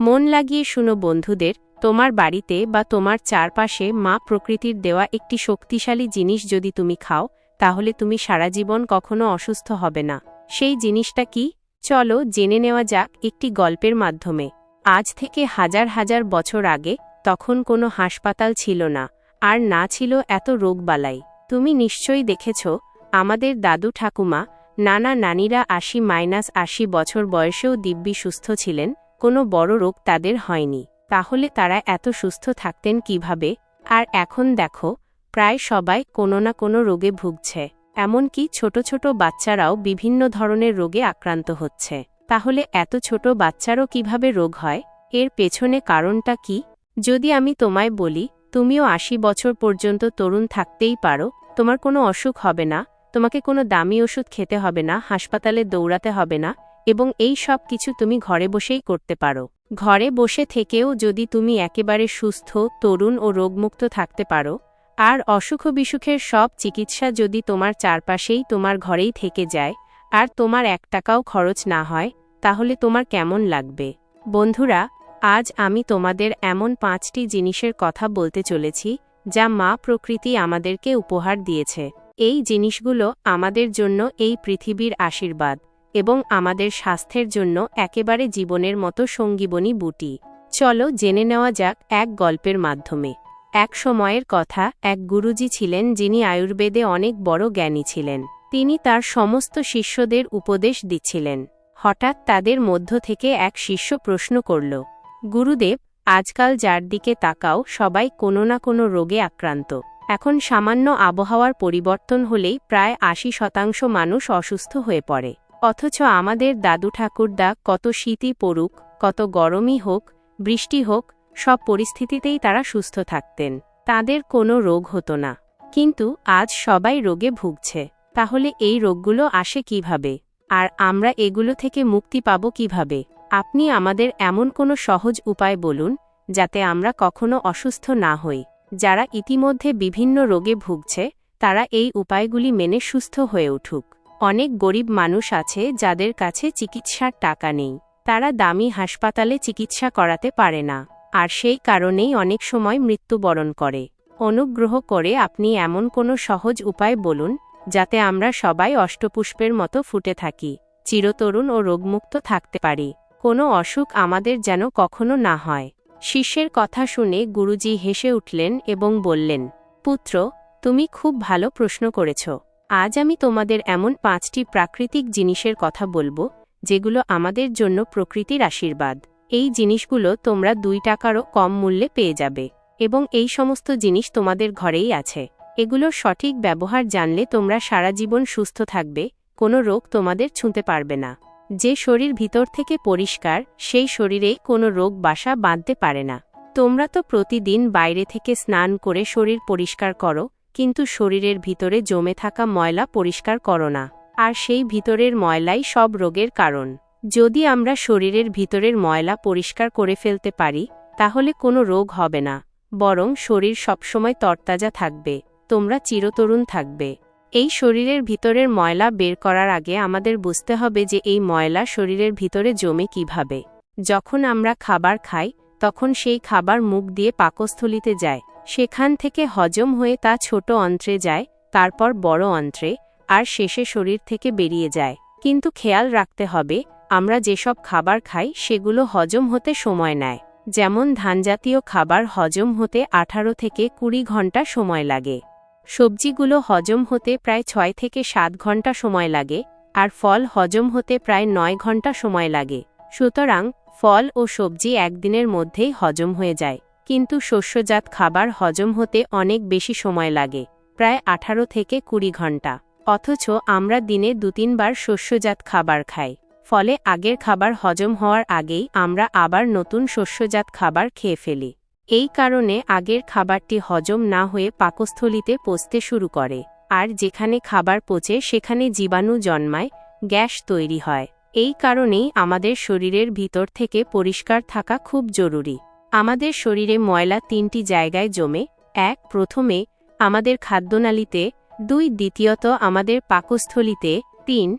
মন লাগিয়ে শুনো বন্ধুদের, তোমার বাড়িতে বা তোমার চারপাশে মা প্রকৃতির দেওয়া একটি শক্তিশালী জিনিস যদি তুমি খাও, তাহলে তুমি সারা জীবন কখনো অসুস্থ হবে না। সেই জিনিসটা কি? চলো জেনে নেওয়া যাক একটি গল্পের মাধ্যমে। আজ থেকে হাজার হাজার বছর আগে তখন কোনো হাসপাতাল ছিল না, আর না ছিল এত রোগবালাই। তুমি নিশ্চয়ই দেখেছ, আমাদের দাদু ঠাকুমা, নানা নানিরা আশি মাইনাস আশি বছর বয়সেও দিব্যি সুস্থ ছিলেন কোনো বড় রোগ তাদের হয়নি। তাহলে তারা এত সুস্থ থাকতেন কীভাবে? আর এখন দেখো, প্রায় সবাই কোনো না কোনো রোগে ভুগছে। এমনকি ছোট ছোট বাচ্চারাও বিভিন্ন ধরনের রোগে আক্রান্ত হচ্ছে। তাহলে এত ছোট বাচ্চারও কীভাবে রোগ হয়? এর পেছনে কারণটা কি? যদি আমি তোমায় বলি, তুমিও আশি বছর পর্যন্ত তরুণ থাকতেই পারো, তোমার কোনো অসুখ হবে না, তোমাকে কোনো দামি ওষুধ খেতে হবে না, হাসপাতালে দৌড়াতে হবে না এবং এই সব কিছু তুমি ঘরে বসেই করতে পারো। ঘরে বসে থেকেও যদি তুমি একেবারে সুস্থ, তরুণ ও রোগমুক্ত থাকতে পারো, আর অসুখ বিসুখের সব চিকিৎসা যদি তোমার চারপাশেই তোমার ঘরেই থেকে যায়, আর তোমার এক টাকাও খরচ না হয়, তাহলে তোমার কেমন লাগবে? বন্ধুরা, আজ আমি তোমাদের এমন পাঁচটি জিনিসের কথা বলতে চলেছি, যা মা প্রকৃতি আমাদেরকে উপহার দিয়েছে। এই জিনিসগুলো আমাদের জন্য এই পৃথিবীর আশীর্বাদ। এবং আমাদের স্বাস্থ্যের জন্য একেবারে জীবনের মতো সঙ্গীবনী বুটি। চলো জেনে নেওয়া যাক এক গল্পের মাধ্যমে। এক সময়ের কথা, এক গুরুজি ছিলেন যিনি আয়ুর্বেদে অনেক বড় জ্ঞানী ছিলেন। তিনি তার সমস্ত শিষ্যদের উপদেশ দিচ্ছিলেন। হঠাৎ তাদের মধ্য থেকে এক শিষ্য প্রশ্ন করল, গুরুদেব, আজকাল যার দিকে তাকাও, সবাই কোনো না কোনো রোগে আক্রান্ত। এখন সামান্য আবহাওয়ার পরিবর্তন হলেই প্রায় আশি শতাংশ মানুষ অসুস্থ হয়ে পড়ে। অথচ আমাদের দাদু ঠাকুরদা কত শীতই পড়ুক, কত গরমই হোক, বৃষ্টি হোক, সব পরিস্থিতিতেই তারা সুস্থ থাকতেন। তাদের কোনো রোগ হতো না। কিন্তু আজ সবাই রোগে ভুগছে। তাহলে এই রোগগুলো আসে কীভাবে? আর আমরা এগুলো থেকে মুক্তি পাব কীভাবে? আপনি আমাদের এমন কোনো সহজ উপায় বলুন, যাতে আমরা কখনো অসুস্থ না হই। যারা ইতিমধ্যে বিভিন্ন রোগে ভুগছে, তারা এই উপায়গুলি মেনে সুস্থ হয়ে উঠুক। অনেক গরিব মানুষ আছে যাদের কাছে চিকিৎসার টাকা নেই। তারা দামি হাসপাতালে চিকিৎসা করাতে পারে না, আর সেই কারণেই অনেক সময় মৃত্যুবরণ করে। অনুগ্রহ করে আপনি এমন কোনো সহজ উপায় বলুন, যাতে আমরা সবাই অষ্টপুষ্পের মতো ফুটে থাকি, চিরতরুণ ও রোগমুক্ত থাকতে পারি। কোনো অসুখ আমাদের যেন কখনো না হয়। শিষ্যের কথা শুনে গুরুজি হেসে উঠলেন এবং বললেন, পুত্র, তুমি খুব ভালো প্রশ্ন করেছ। আজ আমি তোমাদের এমন পাঁচটি প্রাকৃতিক জিনিসের কথা বলব, যেগুলো আমাদের জন্য প্রকৃতির আশীর্বাদ। এই জিনিসগুলো তোমরা দুই টাকারও কম মূল্যে পেয়ে যাবে, এবং এই সমস্ত জিনিস তোমাদের ঘরেই আছে। এগুলোর সঠিক ব্যবহার জানলে তোমরা সারা জীবন সুস্থ থাকবে, কোনো রোগ তোমাদের ছুঁতে পারবে না। যে শরীর ভিতর থেকে পরিষ্কার, সেই শরীরেই কোনো রোগ বাসা বাঁধতে পারে না। তোমরা তো প্রতিদিন বাইরে থেকে স্নান করে শরীর পরিষ্কার করো কিন্তু শরীরের ভিতরে জমে থাকা ময়লা পরিষ্কার করো না। আর সেই ভিতরের ময়লাই সব রোগের কারণ। যদি আমরা শরীরের ভিতরের ময়লা পরিষ্কার করে ফেলতে পারি, তাহলে কোনো রোগ হবে না। বরং শরীর সবসময় তরতাজা থাকবে, তোমরা চিরতরুণ থাকবে। এই শরীরের ভিতরের ময়লা বের করার আগে আমাদের বুঝতে হবে যে এই ময়লা শরীরের ভিতরে জমে কীভাবে। যখন আমরা খাবার খাই, তখন সেই খাবার মুখ দিয়ে পাকস্থলিতে যায়। সেখান থেকে হজম হয়ে তা ছোট অন্ত্রে যায়, তারপর বড় অন্ত্রে, আর শেষে শরীর থেকে বেরিয়ে যায়। কিন্তু খেয়াল রাখতে হবে, আমরা যেসব খাবার খাই সেগুলো হজম হতে সময় নেয়। যেমন ধানজাতীয় খাবার হজম হতে আঠারো থেকে কুড়ি ঘণ্টা সময় লাগে। সবজিগুলো হজম হতে প্রায় ছয় থেকে সাত ঘণ্টা সময় লাগে, আর ফল হজম হতে প্রায় নয় ঘণ্টা সময় লাগে। সুতরাং, ফল ও সবজি একদিনের মধ্যেই হজম হয়ে যায়। কিন্তু শস্যজাত খাবার হজম হতে অনেক বেশি সময় লাগে, প্রায় আঠারো থেকে কুড়ি ঘণ্টা। অথচ আমরা দিনে দু তিনবার শস্যজাত খাবার খাই, ফলে আগের খাবার হজম হওয়ার আগেই আমরা আবার নতুন শস্যজাত খাবার খেয়ে ফেলি। এই কারণে আগের খাবারটি হজম না হয়ে পাকস্থলিতে পচতে শুরু করে, আর যেখানে খাবার পচে সেখানে জীবাণু জন্মায়, গ্যাস তৈরি হয়। এই কারণেই আমাদের শরীরের ভিতর থেকে পরিষ্কার থাকা খুব জরুরি। আমাদের শরীরে ময়লা তিনটি জায়গায় জমে, এক, প্রথমে, আমাদের খাদ্যনালীতে, দুই, দ্বিতীয়ত আমাদের পাকস্থলিতে, তিন,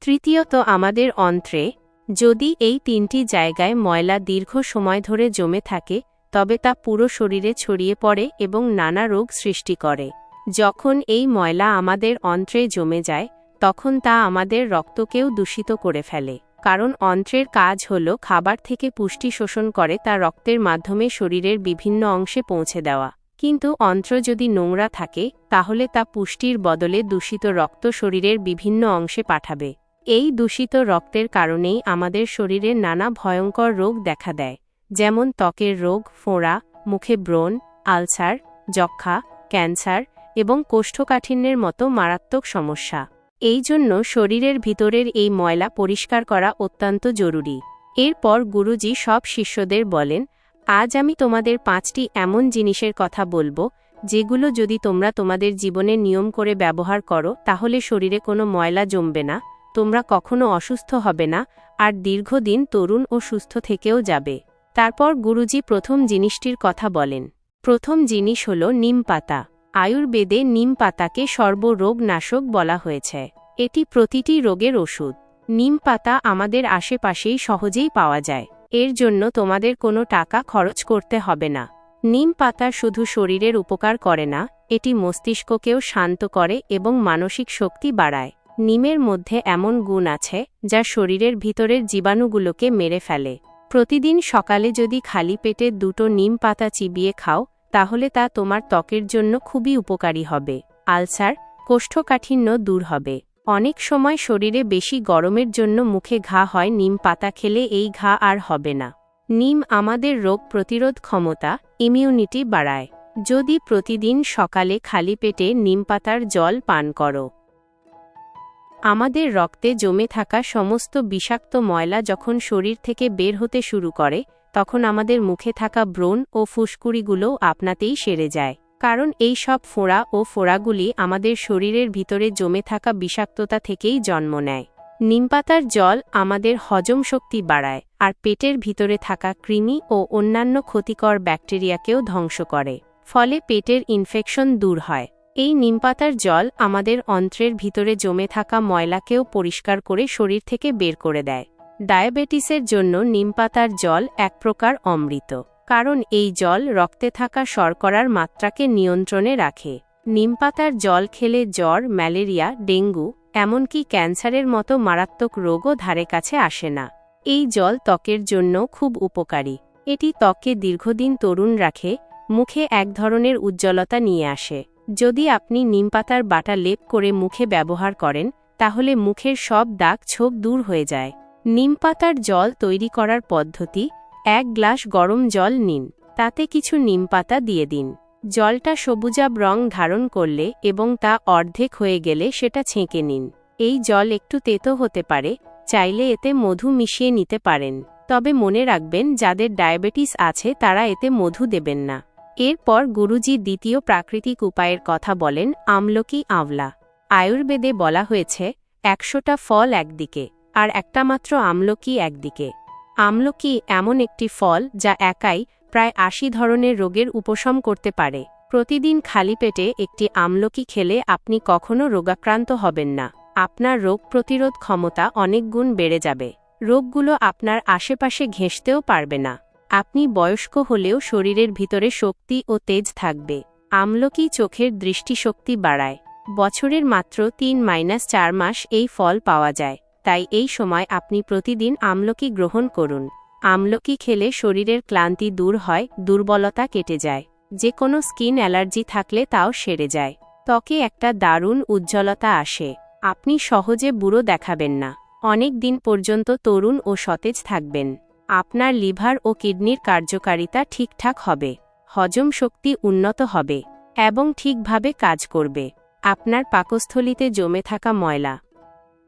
তৃতীয়ত আমাদের অন্ত্রে, যদি এই তিনটি জায়গায় ময়লা দীর্ঘ সময় ধরে জমে থাকে, তবে তা পুরো শরীরে ছড়িয়ে পড়ে এবং নানা রোগ সৃষ্টি করে। যখন এই ময়লা আমাদের অন্ত্রে জমে যায়, তখন তা আমাদের রক্তকেও দূষিত করে ফেলে। কারণ অন্ত্রের কাজ হল খাবার থেকে পুষ্টি শোষণ করে তা রক্তের মাধ্যমে শরীরের বিভিন্ন অংশে পৌঁছে দেওয়া। কিন্তু অন্ত্র যদি নোংরা থাকে, তাহলে তা পুষ্টির বদলে দূষিত রক্ত শরীরের বিভিন্ন অংশে পাঠাবে। এই দূষিত রক্তের কারণেই আমাদের শরীরে নানা ভয়ঙ্কর রোগ দেখা দেয়, যেমন ত্বকের রোগ, ফোঁড়া, মুখে ব্রণ, আলসার যক্ষা ক্যান্সার এবং কোষ্ঠকাঠিন্যের মতো মারাত্মক সমস্যা। এই জন্য শরীরের ভিতরের এই ময়লা পরিষ্কার করা অত্যন্ত জরুরি। এরপর গুরুজি সব শিষ্যদের বলেন, আজ আমি তোমাদের পাঁচটি এমন জিনিসের কথা বলব, যেগুলো যদি তোমরা তোমাদের জীবনে নিয়ম করে ব্যবহার করো, তাহলে শরীরে কোনো ময়লা জমবে না, তোমরা কখনো অসুস্থ হবে না, আর দীর্ঘদিন তরুণ ও সুস্থ থেকেও যাবে। তারপর গুরুজি প্রথম জিনিসটির কথা বলেন। প্রথম জিনিস হল নিম পাতা। আয়ুর্বেদে নিম পাতাকে সর্বরোগনাশক বলা হয়েছে। এটি প্রতিটি রোগের ওষুধ। নিম পাতা আমাদের আশেপাশেই সহজেই পাওয়া যায়। এর জন্য তোমাদের কোনো টাকা খরচ করতে হবে না। নিম পাতা শুধু শরীরের উপকার করে না, এটি মস্তিষ্ককেও শান্ত করে এবং মানসিক শক্তি বাড়ায়। নিমের মধ্যে এমন গুণ আছে, যা শরীরের ভিতরের জীবাণুগুলোকে মেরে ফেলে। প্রতিদিন সকালে যদি খালি পেটে দুটো নিম পাতা চিবিয়ে খাও তাহলে তা তোমার ত্বকের জন্য খুবই উপকারী হবে। আলসার, কোষ্ঠকাঠিন্য দূর হবে। অনেক সময় শরীরে বেশি গরমের জন্য মুখে ঘা হয়, নিম পাতা খেলে এই ঘা আর হবে না। নিম আমাদের রোগ প্রতিরোধ ক্ষমতা ইমিউনিটি বাড়ায়। যদি প্রতিদিন সকালে খালি পেটে নিম পাতার জল পান করো। আমাদের রক্তে জমে থাকা সমস্ত বিষাক্ত ময়লা যখন শরীর থেকে বের হতে শুরু করে তখন আমাদের মুখে থাকা ব্রণ ও ফুসকুড়িগুলোও আপনাতেই সেরে যায়। কারণ এই সব ফোঁড়া ও ফোঁড়াগুলি আমাদের শরীরের ভিতরে জমে থাকা বিষাক্ততা থেকেই জন্ম নেয়। নিমপাতার জল আমাদের হজম শক্তি বাড়ায় আর পেটের ভিতরে থাকা কৃমি ও অন্যান্য ক্ষতিকর ব্যাকটেরিয়াকেও ধ্বংস করে, ফলে পেটের ইনফেকশন দূর হয়। এই নিমপাতার জল আমাদের অন্ত্রের ভিতরে জমে থাকা ময়লাকেও পরিষ্কার করে শরীর থেকে বের করে দেয়। ডায়াবেটিসের জন্য নিমপাতার জল এক প্রকার অমৃত, কারণ এই জল রক্তে থাকা শর্করার মাত্রাকে নিয়ন্ত্রণে রাখে। নিমপাতার জল খেলে জ্বর, ম্যালেরিয়া, ডেঙ্গু, এমনকি ক্যান্সারের মতো মারাত্মক রোগও ধারে কাছে আসে না। এই জল ত্বকের জন্য খুব উপকারী। এটি ত্বককে দীর্ঘদিন তরুণ রাখে, মুখে এক ধরনের উজ্জ্বলতা নিয়ে আসে। যদি আপনি নিমপাতার বাটা লেপ করে মুখে ব্যবহার করেন, তাহলে মুখের সব দাগ ছোপ দূর হয়ে যায়। নিমপাতার জল তৈরি করার পদ্ধতি, এক গ্লাস গরম জল নিন, তাতে কিছু নিমপাতা দিয়ে দিন। জলটা সবুজাব রং ধারণ করলে এবং তা অর্ধেক হয়ে গেলে সেটা ছেঁকে নিন। এই জল একটু তেতো হতে পারে, চাইলে এতে মধু মিশিয়ে নিতে পারেন। তবে মনে রাখবেন, যাদের ডায়াবেটিস আছে তারা এতে মধু দেবেন না। এরপর গুরুজি দ্বিতীয় প্রাকৃতিক উপায়ের কথা বলেন, আমলকি, আঁওলা। আয়ুর্বেদে বলা হয়েছে, একশোটা ফল একদিকে। আর একটা মাত্র আমলকি একদিকে। আমলকি এমন একটি ফল যা একাই প্রায় আশি ধরনের রোগের উপশম করতে পারে। প্রতিদিন খালি পেটে একটি আমলকি খেলে আপনি কখনো রোগাক্রান্ত হবেন না। আপনার রোগ প্রতিরোধ ক্ষমতা অনেক গুণ বেড়ে যাবে। রোগগুলো আপনার আশেপাশে ঘেঁষতেও পারবে না। আপনি বয়স্ক হলেও শরীরের ভিতরে শক্তি ও তেজ থাকবে। আমলকি চোখের দৃষ্টিশক্তি বাড়ায়। বছরের মাত্র তিন মাইনাস চার মাস এই ফল পাওয়া যায়। তাই এই সময় আপনি প্রতিদিন আমলকি গ্রহণ করুন। আমলকি খেলে শরীরের ক্লান্তি দূর হয়, দুর্বলতা কেটে যায়। যে কোনো স্কিন অ্যালার্জি থাকলে তাও সেরে যায়। ত্বকে একটা দারুণ উজ্জ্বলতা আসে। আপনি সহজে বুড়ো দেখাবেন না। অনেক দিন পর্যন্ত তরুণ ও সতেজ থাকবেন। আপনার লিভার ও কিডনির কার্যকারিতা ঠিকঠাক হবে। হজম শক্তি উন্নত হবে এবং ঠিকভাবে কাজ করবে। আপনার পাকস্থলিতে জমে থাকা ময়লা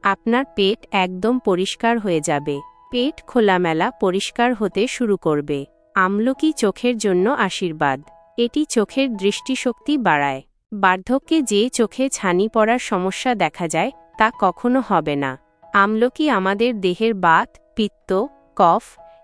আপনার পেট একদম পরিষ্কার হয়ে যাবে। পেট খোলামেলা পরিষ্কার হতে শুরু করবে। আমলকি চোখের জন্য আশীর্বাদ। এটি চোখের দৃষ্টিশক্তি বাড়ায়। বার্ধক্যে যে চোখে ছানি পড়ার সমস্যা দেখা যায়, তা কখনো হবে না। আমলকি আমাদের দেহের বাত, পিত্ত, কফ,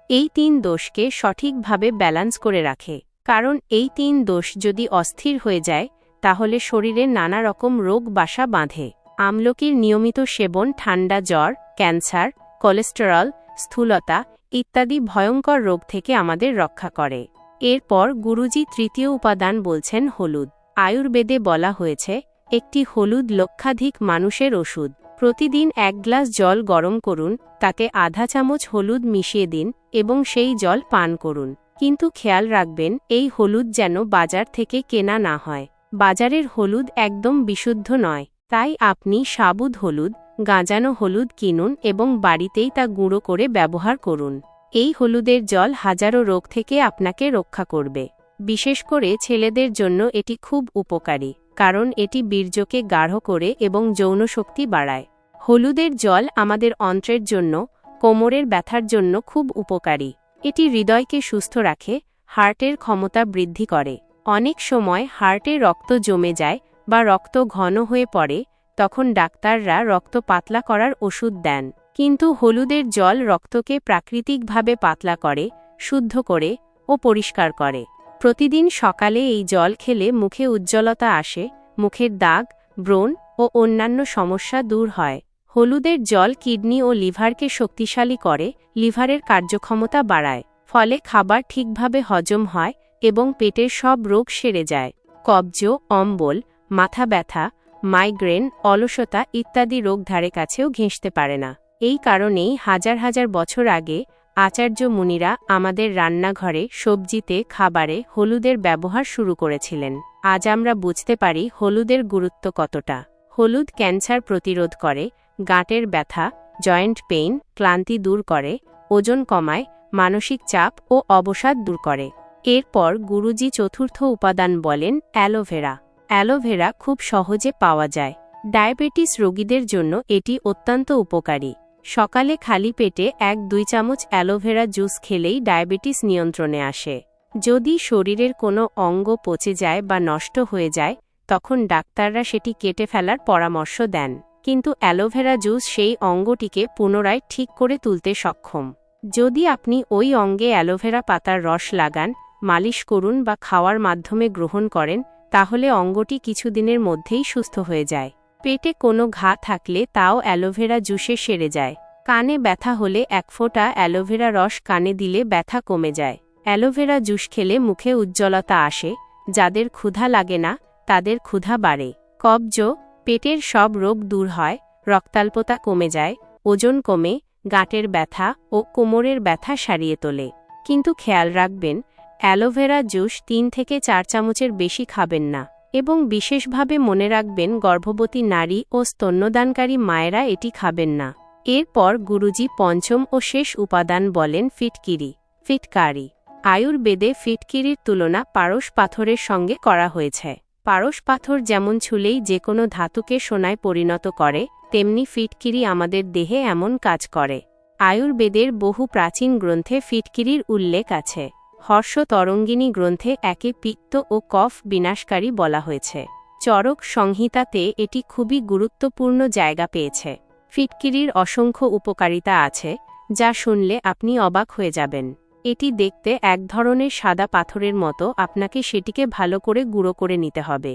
এই তিন দোষকে সঠিকভাবে ব্যালান্স করে রাখে। কারণ এই তিন দোষ যদি অস্থির হয়ে যায়, তাহলে শরীরে নানা রকম রোগ বাসা বাঁধে। আমলকির নিয়মিত সেবন, ঠান্ডা জ্বর, ক্যান্সার, কোলেস্টেরল, স্থূলতা ইত্যাদি ভয়ঙ্কর রোগ থেকে আমাদের রক্ষা করে। এরপর গুরুজি তৃতীয় উপাদান বলছেন হলুদ। আয়ুর্বেদে বলা হয়েছে, একটি হলুদ লক্ষাধিক মানুষের ওষুধ। প্রতিদিন এক গ্লাস জল গরম করুন, তাতে আধা চামচ হলুদ মিশিয়ে দিন এবং সেই জল পান করুন। কিন্তু খেয়াল রাখবেন, এই হলুদ যেন বাজার থেকে কেনা না হয়। বাজারের হলুদ একদম বিশুদ্ধ নয়। তাই আপনি সাবুদ হলুদ, গাঁজানো হলুদ কিনুন এবং বাড়িতেই তা গুঁড়ো করে ব্যবহার করুন। এই হলুদের জল হাজারো রোগ থেকে আপনাকে রক্ষা করবে। বিশেষ করে ছেলেদের জন্য এটি খুব উপকারী, কারণ এটি বীর্যকে গাঢ় করে এবং যৌনশক্তি বাড়ায়। হলুদের জল আমাদের অন্ত্রের জন্য, কোমরের ব্যথার জন্য খুব উপকারী। এটি হৃদয়কে সুস্থ রাখে, হার্টের ক্ষমতা বৃদ্ধি করে। অনেক সময় হার্টে রক্ত জমে যায় বা রক্ত ঘন হয়ে পড়ে, তখন ডাক্তাররা রক্ত পাতলা করার ওষুধ দেন। কিন্তু হলুদের জল রক্তকে প্রাকৃতিকভাবে পাতলা করে, শুদ্ধ করে ও পরিষ্কার করে। প্রতিদিন সকালে এই জল খেলে মুখে উজ্জ্বলতা আসে, মুখের দাগ, ব্রণ ও অন্যান্য সমস্যা দূর হয়। হলুদের জল কিডনি ও লিভারকে শক্তিশালী করে, লিভারের কার্যক্ষমতা বাড়ায়, ফলে খাবার ঠিকভাবে হজম হয় এবং পেটের সব রোগ সেরে যায়। কবজ, অম্বল মাথা ব্যথা মাইগ্রেন অলসতা ইত্যাদি রোগ ধারে কাছেও ঘেঁষতে পারে না। এই কারণেই হাজার হাজার বছর আগে আচার্য মুনিরা আমাদের রান্নাঘরে সবজিতে, খাবারে হলুদের ব্যবহার শুরু করেছিলেন। আজ আমরা বুঝতে পারি হলুদের গুরুত্ব কতটা। হলুদ ক্যান্সার প্রতিরোধ করে, গাঁটের ব্যথা, জয়েন্ট পেইন, ক্লান্তি দূর করে, ওজন কমায়, মানসিক চাপ ও অবসাদ দূর করে। এরপর গুরুজি চতুর্থ উপাদান বলেন অ্যালোভেরা। অ্যালোভেরা খুব সহজে পাওয়া যায়। ডায়াবেটিস রোগীদের জন্য এটি অত্যন্ত উপকারী। সকালে খালি পেটে এক দুই চামচ অ্যালোভেরা জুস খেলেই ডায়াবেটিস নিয়ন্ত্রণে আসে। যদি শরীরের কোনো অঙ্গ পচে যায় বা নষ্ট হয়ে যায়, তখন ডাক্তাররা সেটি কেটে ফেলার পরামর্শ দেন। কিন্তু অ্যালোভেরা জুস সেই অঙ্গটিকে পুনরায় ঠিক করে তুলতে সক্ষম। যদি আপনি ওই অঙ্গে অ্যালোভেরা পাতার রস লাগান, মালিশ করুন বা খাওয়ার মাধ্যমে গ্রহণ করেন তাহলে অঙ্গটি কিছুদিনের মধ্যেই সুস্থ হয়ে যায়। পেটে কোনো ঘা থাকলে তাও অ্যালোভেরা জুসে সেরে যায়। কানে ব্যথা হলে এক ফোঁটা অ্যালোভেরা রস কানে দিলে ব্যথা কমে যায়। অ্যালোভেরা জুস খেলে মুখে উজ্জ্বলতা আসে, যাদের ক্ষুধা লাগে না, তাদের ক্ষুধা বাড়ে। কবজ পেটের সব রোগ দূর হয়, রক্তাল্পতা কমে যায়, ওজন কমে, গাঁটের ব্যথা ও কোমরের ব্যথা সারিয়ে তোলে। কিন্তু খেয়াল রাখবেন অ্যালোভেরা জুস তিন থেকে চার চামচের বেশি খাবেন না এবং বিশেষভাবে মনে রাখবেন গর্ভবতী নারী ও স্তন্যদানকারী মায়েরা এটি খাবেন না। এরপর গুরুজি পঞ্চম ও শেষ উপাদান বলেন ফিটকিরি, ফিটকারি। আয়ুর্বেদে ফিটকিরির তুলনা পারস পাথরের সঙ্গে করা হয়েছে। পারস পাথর যেমন ছুলেই যে কোনো ধাতুকে সোনায় পরিণত করে, তেমনি ফিটকিরি আমাদের দেহে এমন কাজ করে। আয়ুর্বেদের বহু প্রাচীন গ্রন্থে ফিটকিরির উল্লেখ আছে। হর্ষ তরঙ্গিনী গ্রন্থে একে পিত্ত ও কফ বিনাশকারী বলা হয়েছে। চরক সংহিতাতে এটি খুবই গুরুত্বপূর্ণ জায়গা পেয়েছে। ফিটকিরির অসংখ্য উপকারিতা আছে, যা শুনলে আপনি অবাক হয়ে যাবেন। এটি দেখতে এক ধরনের সাদা পাথরের মতো, আপনাকে সেটিকে ভালো করে গুঁড়ো করে নিতে হবে।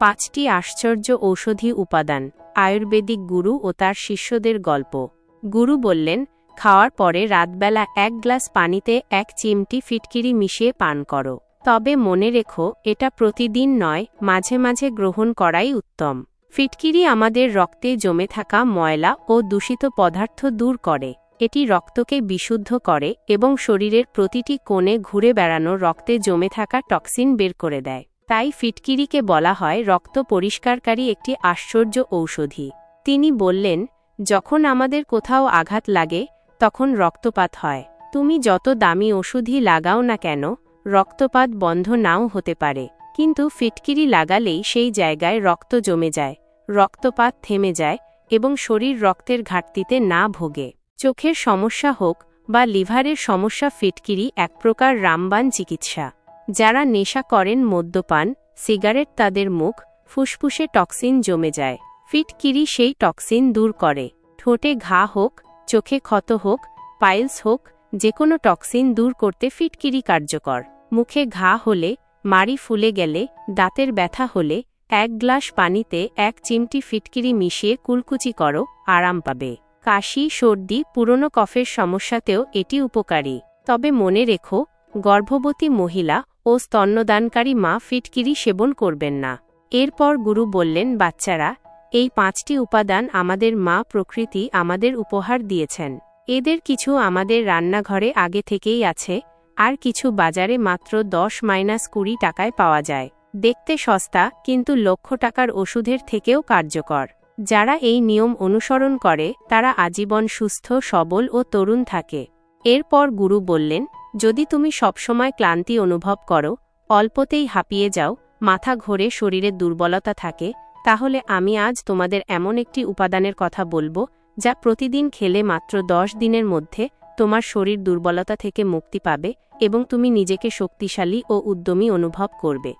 পাঁচটি আশ্চর্য ঔষধি উপাদান, আয়ুর্বেদিক গুরু ও তার শিষ্যদের গল্প। গুরু বললেন খাওয়ার পরে রাতবেলা এক গ্লাস পানিতে এক চিমটি ফিটকিরি মিশিয়ে পান করো। তবে মনে রেখো, এটা প্রতিদিন নয়, মাঝে মাঝে গ্রহণ করাই উত্তম। ফিটকিরি আমাদের রক্তে জমে থাকা ময়লা ও দূষিত পদার্থ দূর করে। এটি রক্তকে বিশুদ্ধ করে এবং শরীরের প্রতিটি কোণে ঘুরে বেড়ানো রক্তে জমে থাকা টক্সিন বের করে দেয়। তাই ফিটকিরিকে বলা হয় রক্ত পরিষ্কারকারী একটি আশ্চর্য ঔষধি। তিনি বললেন, যখন আমাদের কোথাও আঘাত লাগে তখন রক্তপাত হয়। তুমি যত দামি ওষুধই লাগাও না কেন, রক্তপাত বন্ধ নাও হতে পারে। কিন্তু ফিটকিরি লাগালেই সেই জায়গায় রক্ত জমে যায়, রক্তপাত থেমে যায় এবং শরীর রক্তের ঘাটতিতে না ভোগে। চোখের সমস্যা হোক বা লিভারের সমস্যা, ফিটকিরি এক প্রকার রামবান চিকিৎসা। যারা নেশা করেন মদ্যপান, সিগারেট তাদের মুখ, ফুসফুসে টক্সিন জমে যায়। ফিটকিরি সেই টক্সিন দূর করে। ঠোঁটে ঘা হোক চোখে ক্ষত হোক, পাইলস হোক যে কোনো টক্সিন দূর করতে ফিটকিরি কার্যকর। মুখে ঘা হলে, মাড়ি ফুলে গেলে, দাঁতের ব্যথা হলে, এক গ্লাস পানিতে এক চিমটি ফিটকিরি মিশিয়ে কুলকুচি করো, আরাম পাবে। কাশি, সর্দি, পুরনো কফের সমস্যাতেও এটি উপকারী। তবে মনে রেখো, গর্ভবতী মহিলা ও স্তন্যদানকারী মা ফিটকিরি সেবন করবেন না। এরপর গুরু বললেন, বাচ্চারা এই পাঁচটি উপাদান আমাদের মা প্রকৃতি আমাদের উপহার দিয়েছেন। এদের কিছু আমাদের রান্নাঘরে আগে থেকেই আছে, আর কিছু বাজারে মাত্র দশ মাইনাস কুড়ি টাকায় পাওয়া যায়। দেখতে সস্তা, কিন্তু লক্ষ টাকার ওষুধের থেকেও কার্যকর। যারা এই নিয়ম অনুসরণ করে, তারা আজীবন সুস্থ, সবল ও তরুণ থাকে। এরপর গুরু বললেন, যদি তুমি সবসময় ক্লান্তি অনুভব করো, অল্পতেই হাঁপিয়ে যাও, মাথা ঘোরে শরীরে দুর্বলতা থাকে তাহলে আমি আজ তোমাদের এমন একটি উপাদানের কথা বলব, যা প্রতিদিন খেলে মাত্র দশ দিনের মধ্যে তোমার শরীর দুর্বলতা থেকে মুক্তি পাবে এবং তুমি নিজেকে শক্তিশালী ও উদ্যমী অনুভব করবে।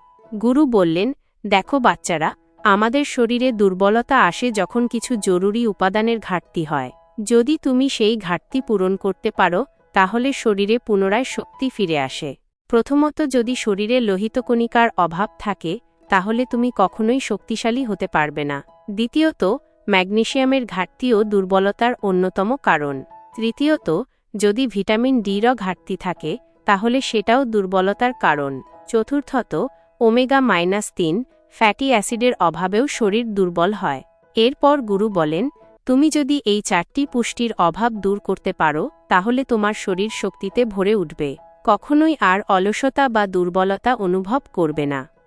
গুরু বললেন, দেখো বাচ্চারা, আমাদের শরীরে দুর্বলতা আসে যখন কিছু জরুরি উপাদানের ঘাটতি হয়। যদি তুমি সেই ঘাটতি পূরণ করতে পারো, তাহলে শরীরে পুনরায় শক্তি ফিরে আসে। প্রথমত যদি শরীরে লোহিতকণিকার অভাব থাকে তাহলে তুমি কখনোই শক্তিশালী হতে পারবে না। দ্বিতীয়ত, ম্যাগনেশিয়ামের ঘাটতিও দুর্বলতার অন্যতম কারণ। তৃতীয়ত, যদি ভিটামিন ডির ঘাটতি থাকে, তাহলে সেটাও দুর্বলতার কারণ। চতুর্থত, ওমেগা মাইনাস তিন, ফ্যাটি অ্যাসিডের অভাবেও শরীর দুর্বল হয়। এরপর গুরু বলেন, তুমি যদি এই চারটি পুষ্টির অভাব দূর করতে পারো, তাহলে তোমার শরীর শক্তিতে ভরে উঠবে। কখনোই আর অলসতা বা দুর্বলতা অনুভব করবে না।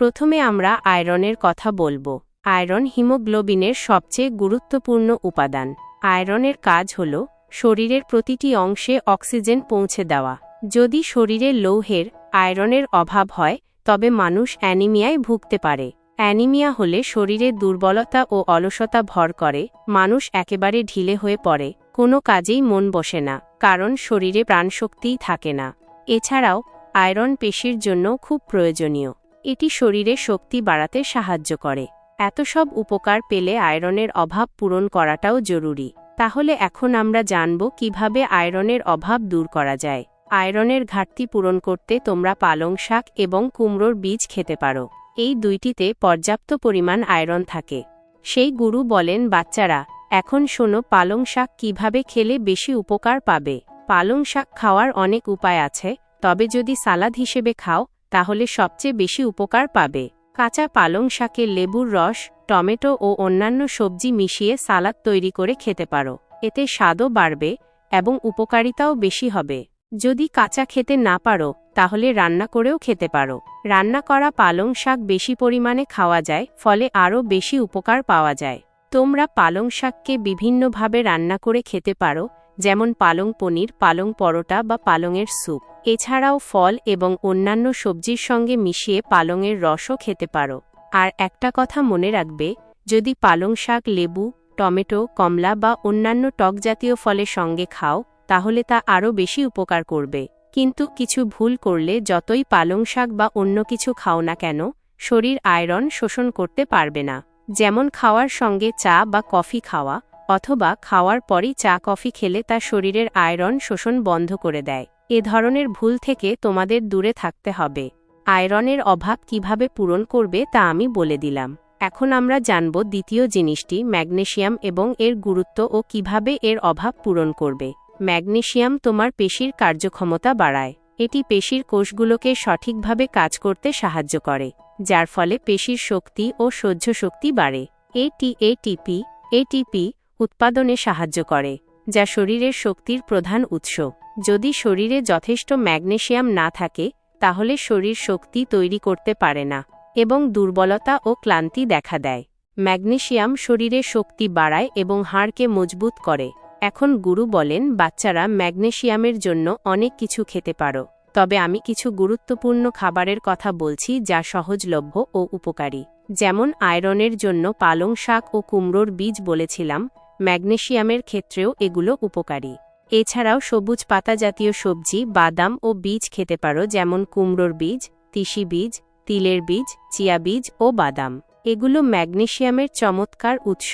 প্রথমে আমরা আয়রনের কথা বলব। আয়রন হিমোগ্লোবিনের সবচেয়ে গুরুত্বপূর্ণ উপাদান। আয়রনের কাজ হল, শরীরের প্রতিটি অংশে অক্সিজেন পৌঁছে দেওয়া। যদি শরীরে লৌহের, আয়রনের অভাব হয়, তবে মানুষ অ্যানিমিয়ায় ভুগতে পারে। অ্যানিমিয়া হলে শরীরে দুর্বলতা ও অলসতা ভর করে, মানুষ একেবারে ঢিলে হয়ে পড়ে, কোনো কাজেই মন বসে না, কারণ শরীরে প্রাণশক্তিই থাকে না। এছাড়াও, আয়রন পেশির জন্য খুব প্রয়োজনীয়। এটি শরীরে শক্তি বাড়াতে সাহায্য করে। এত সব উপকার পেলে আয়রনের অভাব পূরণ করাটাও জরুরি। তাহলে এখন আমরা জানব কীভাবে আয়রনের অভাব দূর করা যায়। আয়রনের ঘাটতি পূরণ করতে তোমরা পালং শাক এবং কুমড়োর বীজ খেতে পারো। এই দুইটিতে পর্যাপ্ত পরিমাণ আয়রন থাকে। সেই গুরু বলেন, বাচ্চারা, এখন শোনো পালং শাক কীভাবে খেলে বেশি উপকার পাবে। পালং শাক খাওয়ার অনেক উপায় আছে, তবে যদি সালাদ হিসেবে খাও তাহলে সবচেয়ে বেশি উপকার পাবে। কাঁচা পালং শাকে লেবুর রস, টমেটো ও অন্যান্য সবজি মিশিয়ে সালাদ তৈরি করে খেতে পারো। এতে স্বাদও বাড়বে এবং উপকারিতাও বেশি হবে। যদি কাঁচা খেতে না পারো, তাহলে রান্না করেও খেতে পারো। রান্না করা পালং শাক বেশি পরিমাণে খাওয়া যায়, ফলে আরও বেশি উপকার পাওয়া যায়। তোমরা পালং শাককে বিভিন্নভাবে রান্না করে খেতে পারো যেমন পালং পনির, পালং পরোটা বা পালংয়ের স্যুপ। এছাড়াও ফল এবং অন্যান্য সবজির সঙ্গে মিশিয়ে পালংয়ের রসও খেতে পারো। আর একটা কথা মনে রাখবে, যদি পালং শাক, লেবু, টমেটো, কমলা বা অন্যান্য টক জাতীয় ফলের সঙ্গে খাও, তাহলে তা আরও বেশি উপকার করবে। কিন্তু কিছু ভুল করলে যতই পালং শাক বা অন্য কিছু খাও না কেন, শরীর আয়রন শোষণ করতে পারবে না। যেমন খাওয়ার সঙ্গে চা বা কফি খাওয়া অথবা খাওয়ার পরই চা কফি খেলে তা শরীরের আয়রন শোষণ বন্ধ করে দেয়। এ ধরনের ভুল থেকে তোমাদের দূরে থাকতে হবে। আয়রনের অভাব কীভাবে পূরণ করবে তা আমি বলে দিলাম। এখন আমরা জানব দ্বিতীয় জিনিসটি, ম্যাগনেশিয়াম এবং এর গুরুত্ব ও কীভাবে এর অভাব পূরণ করবে। ম্যাগনেশিয়াম তোমার পেশির কার্যক্ষমতা বাড়ায়। এটি পেশির কোষগুলোকে সঠিকভাবে কাজ করতে সাহায্য করে, যার ফলে পেশির শক্তি ও সহ্য শক্তি বাড়ে। এটি এটিপি এটিপি উৎপাদনে সাহায্য করে, যা শরীরের শক্তির প্রধান উৎস। যদি শরীরে যথেষ্ট ম্যাগনেশিয়াম না থাকে, তাহলে শরীর শক্তি তৈরি করতে পারে না, এবং দুর্বলতা ও ক্লান্তি দেখা দেয়। ম্যাগনেশিয়াম শরীরে শক্তি বাড়ায় এবং হাড়কে মজবুত করে। এখন গুরু বলেন, বাচ্চারা ম্যাগনেশিয়ামের জন্য অনেক কিছু খেতে পারো। তবে আমি কিছু গুরুত্বপূর্ণ খাবারের কথা বলছি যা সহজলভ্য ও উপকারী। যেমন আয়রনের জন্য পালং শাক ও কুমড়োর বীজ বলেছিলাম ম্যাগনেশিয়ামের ক্ষেত্রেও এগুলো উপকারী। এছাড়াও সবুজ পাতা জাতীয় সবজি, বাদাম ও বীজ খেতে পারো, যেমন কুমড়োর বীজ, তিসি বীজ, তিলের বীজ, চিয়া বীজ ও বাদাম। এগুলো ম্যাগনেশিয়ামের চমৎকার উৎস।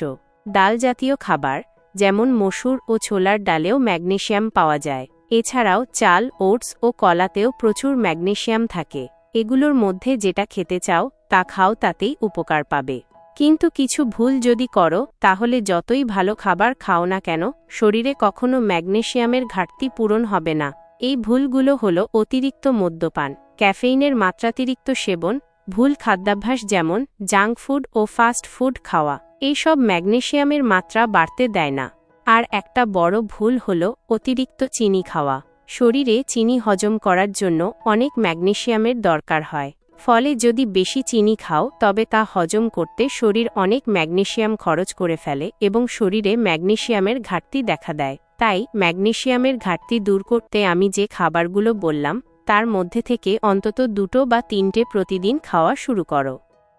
ডাল জাতীয় খাবার, যেমন মসুর ও ছোলার ডালেও ম্যাগনেশিয়াম পাওয়া যায়। এছাড়াও চাল, ওটস ও কলাতেও প্রচুর ম্যাগনেশিয়াম থাকে। এগুলোর মধ্যে যেটা খেতে চাও, তা খাও, তাতেই উপকার পাবে। কিন্তু কিছু ভুল যদি করো, তাহলে যতই ভালো খাবার খাও না কেন, শরীরে কখনো ম্যাগনেশিয়ামের ঘাটতি পূরণ হবে না। এই ভুলগুলো হলো অতিরিক্ত মদ্যপান, ক্যাফেইনের মাত্রাতিরিক্ত সেবন, ভুল খাদ্যাভ্যাস যেমন, জাঙ্ক ফুড ও ফাস্ট ফুড খাওয়া, এইসব ম্যাগনেশিয়ামের মাত্রা বাড়তে দেয় না। আর একটা বড় ভুল হল অতিরিক্ত চিনি খাওয়া, শরীরে চিনি হজম করার জন্য অনেক ম্যাগনেশিয়ামের দরকার হয়। ফলে যদি বেশি চিনি খাও, তবে তা হজম করতে শরীর অনেক ম্যাগনেশিয়াম খরচ করে ফেলে এবং শরীরে ম্যাগনেশিয়ামের ঘাটতি দেখা দেয়। তাই ম্যাগনেশিয়ামের ঘাটতি দূর করতে আমি যে খাবারগুলো বললাম, তার মধ্যে থেকে অন্তত দুটো বা তিনটে প্রতিদিন খাওয়া শুরু করো।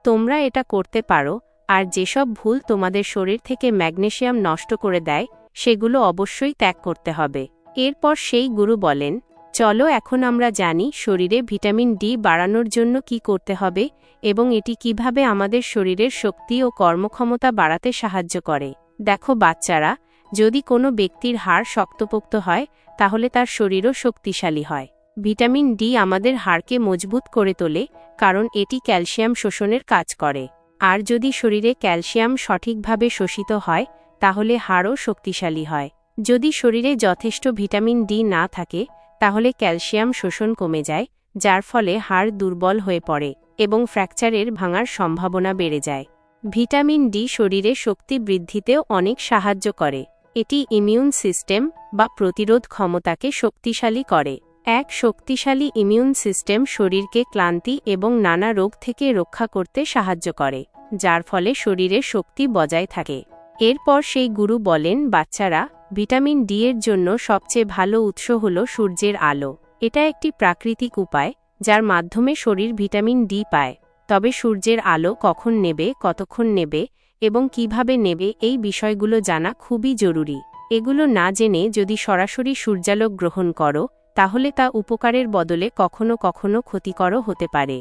তোমরা এটা করতে পারো, আর যেসব ভুল তোমাদের শরীর থেকে ম্যাগনেশিয়াম নষ্ট করে দেয়, সেগুলো অবশ্যই ত্যাগ করতে হবে। এরপর সেই গুরু বলেন চলো এখন আমরা জানি শরীরে ভিটামিন ডি বাড়ানোর জন্য কি করতে হবে এবং এটি কীভাবে আমাদের শরীরের শক্তি ও কর্মক্ষমতা বাড়াতে সাহায্য করে। দেখো, বাচ্চারা, যদি কোনো ব্যক্তির হাড় শক্তপোক্ত হয়, তাহলে তার শরীরও শক্তিশালী হয়। ভিটামিন ডি আমাদের হাড়কে মজবুত করে তোলে, কারণ এটি ক্যালসিয়াম শোষণের কাজ করে। আর যদি শরীরে ক্যালসিয়াম সঠিকভাবে শোষিত হয়, তাহলে হাড়ও শক্তিশালী হয়। যদি শরীরে যথেষ্ট ভিটামিন ডি না থাকে তাহলে ক্যালসিয়াম শোষণ কমে যায়, যার ফলে হাড় দুর্বল হয়ে পড়ে এবং ফ্র্যাকচারের ভাঙার সম্ভাবনা বেড়ে যায়। ভিটামিন ডি শরীরে শক্তি বৃদ্ধিতেও অনেক সাহায্য করে। এটি ইমিউন সিস্টেম বা প্রতিরোধ ক্ষমতাকে শক্তিশালী করে। এক, শক্তিশালী ইমিউন সিস্টেম শরীরকে ক্লান্তি এবং নানা রোগ থেকে রক্ষা করতে সাহায্য করে, যার ফলে শরীরের শক্তি বজায় থাকে। এরপর সেই গুরু বলেন, বাচ্চারা ভিটামিন ডি এর জন্য সবচেয়ে ভালো উৎস হল সূর্যের আলো। এটা একটি প্রাকৃতিক উপায়, যার মাধ্যমে শরীর ভিটামিন ডি পায়। তবে সূর্যের আলো কখন নেবে, কতক্ষণ নেবে, এবং কীভাবে নেবে, এই বিষয়গুলো জানা খুবই জরুরি। এগুলো না জেনে যদি সরাসরি সূর্যালোক গ্রহণ করো, তাহলে তা উপকারের বদলে কখনো কখনো ক্ষতিকরও হতে পারে।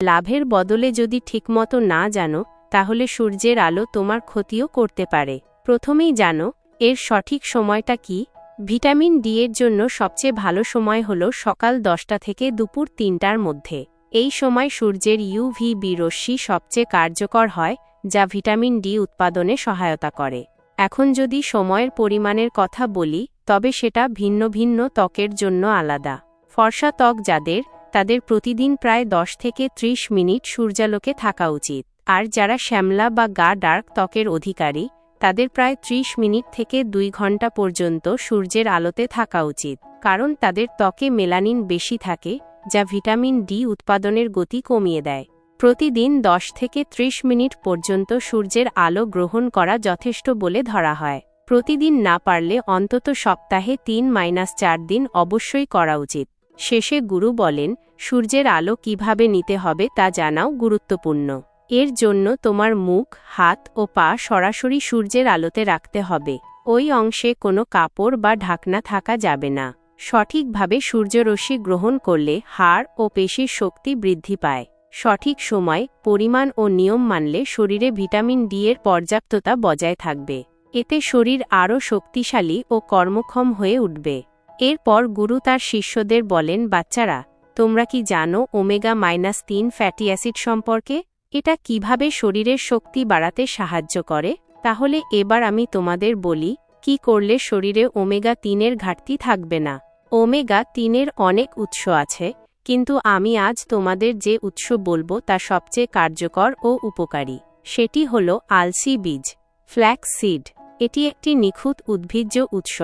লাভের বদলে যদি ঠিকমতো না জানো, তাহলে সূর্যের আলো তোমার ক্ষতিও করতে পারে। প্রথমেই জানো এর সঠিক সময়টা কি? ভিটামিন ডি এর জন্য সবচেয়ে ভালো সময় হল সকাল দশটা থেকে দুপুর তিনটার মধ্যে। এই সময় সূর্যের ইউভিবি রশ্মি সবচেয়ে কার্যকর হয়, যা ভিটামিন ডি উৎপাদনে সহায়তা করে। এখন যদি সময়ের পরিমাণের কথা বলি, তবে সেটা ভিন্ন ভিন্ন ত্বকের জন্য আলাদা। ফর্সা ত্বক যাদের, তাদের প্রতিদিন প্রায় দশ থেকে ৩০ মিনিট সূর্যালোকে থাকা উচিত। আর যারা শ্যামলা বা গা ডার্ক ত্বকের অধিকারী তাদের প্রায় ৩০ মিনিট থেকে দুই ঘণ্টা পর্যন্ত সূর্যের আলোতে থাকা উচিত, কারণ তাদের ত্বকে মেলানিন বেশি থাকে, যা ভিটামিন ডি উৎপাদনের গতি কমিয়ে দেয়। প্রতিদিন ১০ থেকে ৩০ মিনিট পর্যন্ত সূর্যের আলো গ্রহণ করা যথেষ্ট বলে ধরা হয়। প্রতিদিন না পারলে অন্তত সপ্তাহে তিন মাইনাস চার দিন অবশ্যই করা উচিত। শেষে গুরু বলেন, সূর্যের আলো কীভাবে নিতে হবে তা জানাও গুরুত্বপূর্ণ। এর জন্য তোমার মুখ, হাত ও পা সরাসরি সূর্যের আলোতে রাখতে হবে। ওই অংশে কোনো কাপড় বা ঢাকনা থাকা যাবে না। সঠিকভাবে সূর্যরশ্মি গ্রহণ করলে হাড় ও পেশির শক্তি বৃদ্ধি পায়। সঠিক সময়, পরিমাণ ও নিয়ম মানলে শরীরে ভিটামিন ডি এর পর্যাপ্ততা বজায় থাকবে। এতে শরীর আরও শক্তিশালী ও কর্মক্ষম হয়ে উঠবে। এরপর গুরু তার শিষ্যদের বলেন, বাচ্চারা, তোমরা কি জানো ওমেগা মাইনাস তিন ফ্যাটি অ্যাসিড সম্পর্কে? এটা কীভাবে শরীরের শক্তি বাড়াতে সাহায্য করে? তাহলে এবার আমি তোমাদের বলি, কি করলে শরীরে ওমেগা তিনের ঘাটতি থাকবে না? ওমেগা তিনের অনেক উৎস আছে, কিন্তু আমি আজ তোমাদের যে উৎস বলব তা সবচেয়ে কার্যকর ও উপকারী, সেটি হল আলসি বীজ, ফ্ল্যাক্স সিড। এটি একটি নিখুঁত উদ্ভিজ্জ উৎস,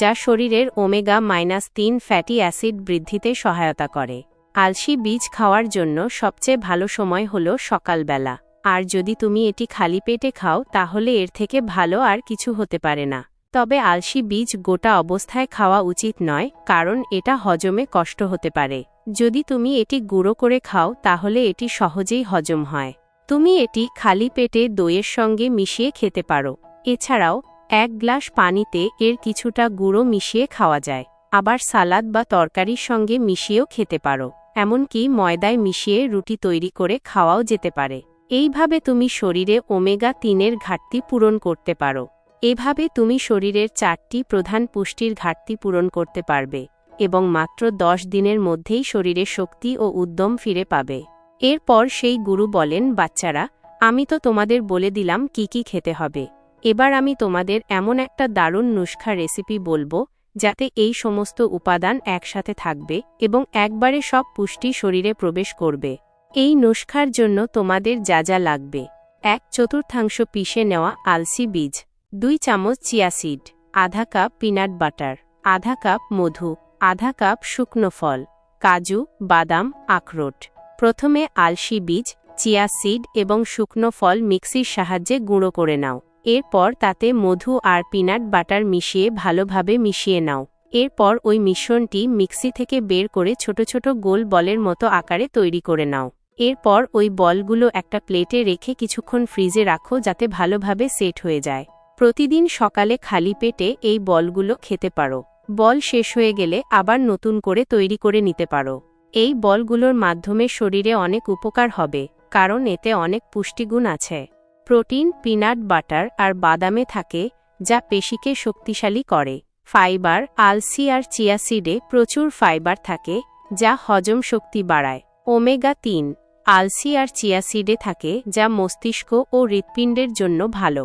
যা শরীরের ওমেগা মাইনাস তিন ফ্যাটি অ্যাসিড বৃদ্ধিতে সহায়তা করে। আলসি বীজ খাওয়ার জন্য সবচেয়ে ভালো সময় হল সকালবেলা। আর যদি তুমি এটি খালি পেটে খাও, তাহলে এর থেকে ভালো আর কিছু হতে পারে না। তবে আলসি বীজ গোটা অবস্থায় খাওয়া উচিত নয়, কারণ এটা হজমে কষ্ট হতে পারে। যদি তুমি এটি গুঁড়ো করে খাও, তাহলে এটি সহজেই হজম হয়। তুমি এটি খালি পেটে দইয়ের সঙ্গে মিশিয়ে খেতে পারো। এছাড়াও, এক গ্লাস পানিতে এর কিছুটা গুঁড়ো মিশিয়ে খাওয়া যায়। আবার সালাদ বা তরকারির সঙ্গে মিশিয়েও খেতে পারো। এমনকি ময়দায় মিশিয়ে রুটি তৈরি করে খাওয়াও যেতে পারে। এইভাবে তুমি শরীরে ওমেগা তিনের ঘাটতি পূরণ করতে পারো। এভাবে তুমি শরীরের চারটি প্রধান পুষ্টির ঘাটতি পূরণ করতে পারবে এবং মাত্র দশ দিনের মধ্যেই শরীরে শক্তি ও উদ্যম ফিরে পাবে। এরপর সেই গুরু বলেন, বাচ্চারা, আমি তো তোমাদের বলে দিলাম কি কি খেতে হবে। এবার আমি তোমাদের এমন একটা দারুণ নুস্খা রেসিপি বলব যাতে এই সমস্ত উপাদান একসাথে থাকবে এবং একবারে সব পুষ্টি শরীরে প্রবেশ করবে। এই নুস্খার জন্য তোমাদের যা যা লাগবে। এক চতুর্থাংশ পিষে নেওয়া আলসি বীজ, দুই চামচ চিয়া সিড, আধা কাপ পিনাট বাটার, আধা কাপ মধু, আধা কাপ শুকনো ফল, কাজু, বাদাম, আখরোট। প্রথমে আলসি বীজ, চিয়া সিড এবং শুকনো ফল মিক্সির সাহায্যে গুঁড়ো করে নাও। এরপর তাতে মধু আর পিনাট বাটার মিশিয়ে ভালোভাবে মিশিয়ে নাও। এরপর ওই মিশ্রণটি মিক্সি থেকে বের করে ছোট ছোট গোল বলের মতো আকারে তৈরি করে নাও। এরপর ওই বলগুলো একটা প্লেটে রেখে কিছুক্ষণ ফ্রিজে রাখো যাতে ভালোভাবে সেট হয়ে যায়। প্রতিদিন সকালে খালি পেটে এই বলগুলো খেতে পারো। বল শেষ হয়ে গেলে আবার নতুন করে তৈরি করে নিতে পারো। এই বলগুলোর মাধ্যমে শরীরে অনেক উপকার হবে, কারণ এতে অনেক পুষ্টিগুণ আছে। প্রোটিন, পিনাট, বাটার আর বাদামে থাকে, যা পেশিকে শক্তিশালী করে। ফাইবার, আলসি আর চিয়াসিডে প্রচুর ফাইবার থাকে, যা হজম শক্তি বাড়ায়। ওমেগা তিন, আলসি আর চিয়াসিডে থাকে, যা মস্তিষ্ক ও হৃৎপিণ্ডের জন্য ভালো।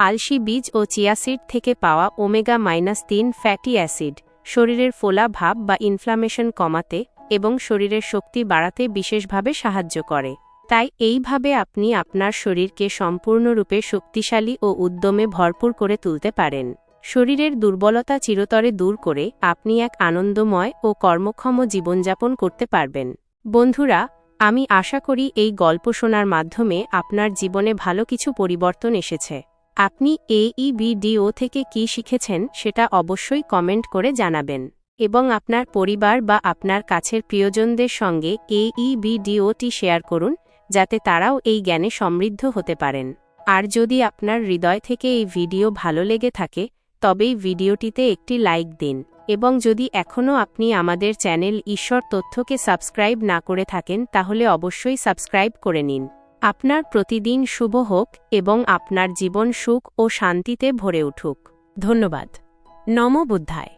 আলসি বীজ ও চিয়াসিড থেকে পাওয়া ওমেগা মাইনাস তিন ফ্যাটি অ্যাসিড, শরীরের ফোলা ভাব বা ইনফ্লামেশন কমাতে এবং শরীরের শক্তি বাড়াতে বিশেষভাবে সাহায্য করে। তাই এইভাবে আপনি আপনার শরীরকে সম্পূর্ণরূপে শক্তিশালী ও উদ্যমে ভরপুর করে তুলতে পারেন। শরীরের দুর্বলতা চিরতরে দূর করে আপনি এক আনন্দময় ও কর্মক্ষম জীবনযাপন করতে পারবেন। বন্ধুরা, আমি আশা করি এই গল্প শোনার মাধ্যমে আপনার জীবনে ভালো কিছু পরিবর্তন এসেছে। আপনি এইবিডিও থেকে কি শিখেছেন সেটা অবশ্যই কমেন্ট করে জানাবেন। এবং আপনার পরিবার বা আপনার কাছের প্রিয়জনদের সঙ্গে এইবিডিওটি শেয়ার করুন যাতে তারাও এই জ্ঞানে সমৃদ্ধ হতে পারেন। আর যদি আপনার হৃদয় থেকে এই ভিডিও ভালো লেগে থাকে তবেই ভিডিওটিতে একটি লাইক দিন। এবং যদি এখনও আপনি আমাদের চ্যানেল ঈশ্বর তথ্যকে সাবস্ক্রাইব না করে থাকেন, তাহলে অবশ্যই সাবস্ক্রাইব করে নিন। আপনার প্রতিদিন শুভ হোক এবং আপনার জীবন সুখ ও শান্তিতে ভরে উঠুক। ধন্যবাদ। নম বুদ্ধায়।